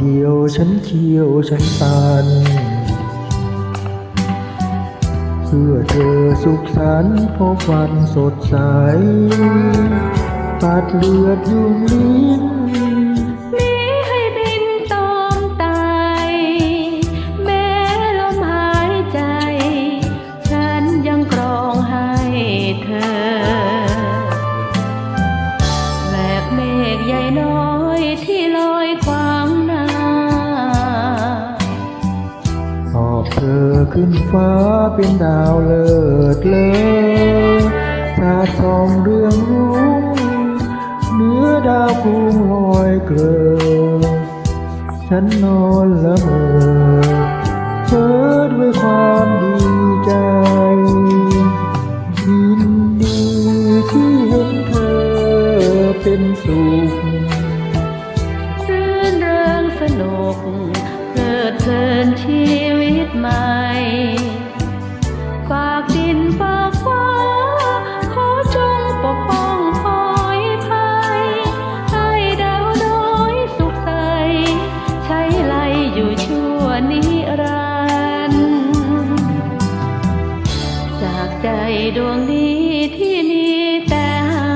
เดียวฉันเขียวฉันตันเพื่อเธอสุขสันต์พบวันสดใสตัดเลือดยุงลิ้นมีให้บินตอมตายแม้ลมหายใจฉันยังกรองให้เธอแหลกเมฆใหญ่น้อย ขึ้นฟ้าเป็นดาวเลิศเลอสาสองเรืองรุ่งเนื้อดาวพุ่งลอยเกลอฉันนอนละเมอเพ้อด้วยความดีใจยินดีที่เห็นเธอเป็นสุขรื่นเริงสนุกเพลิดเพลินชีวิตใหม่ รันดร์จากใจดวงนี้ที่มีแต่ให้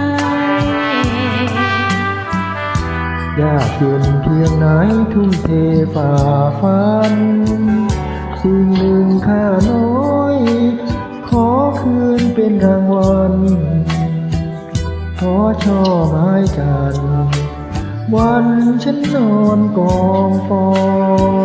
ยากเย็นเพียงไหนทุ่มเทฝ่าฟัน สิ่งหนึ่งค่าน้อย ขอคืนเป็นรางวัลขอช่อไม้จันทร์วันฉันนอนกองฟอน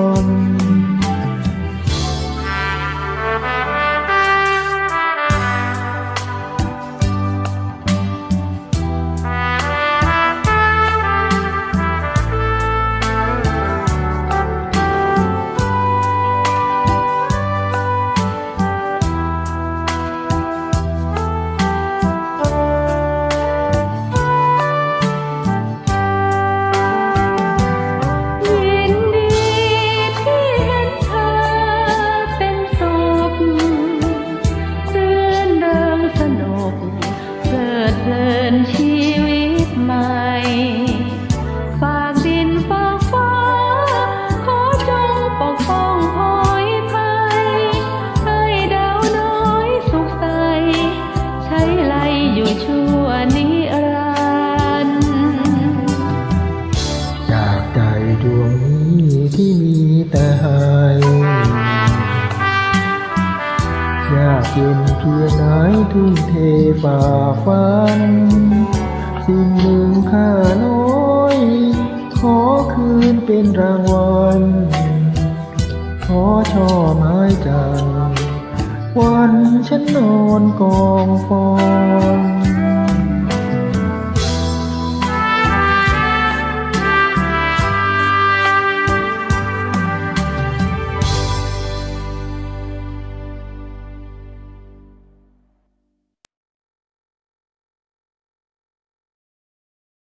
สนุกเพลิดเพลินชีวิตใหม่ฝากดินฝากฟ้า ขอจงปกป้องคอยภัย ให้ดาวน้อยสุขใส ใช้ไลอยู่ชั่วนิรันดร์จากใจดวงนี้ที่มีแต่ให้ยากเย็นเพียงไหนทุ่มเทฝ่าฟัน สิ่งหนึ่งค่าน้อย ขอคืนเป็นรางวัล ขอช่อไม้จันวันฉันนอนกองฟอน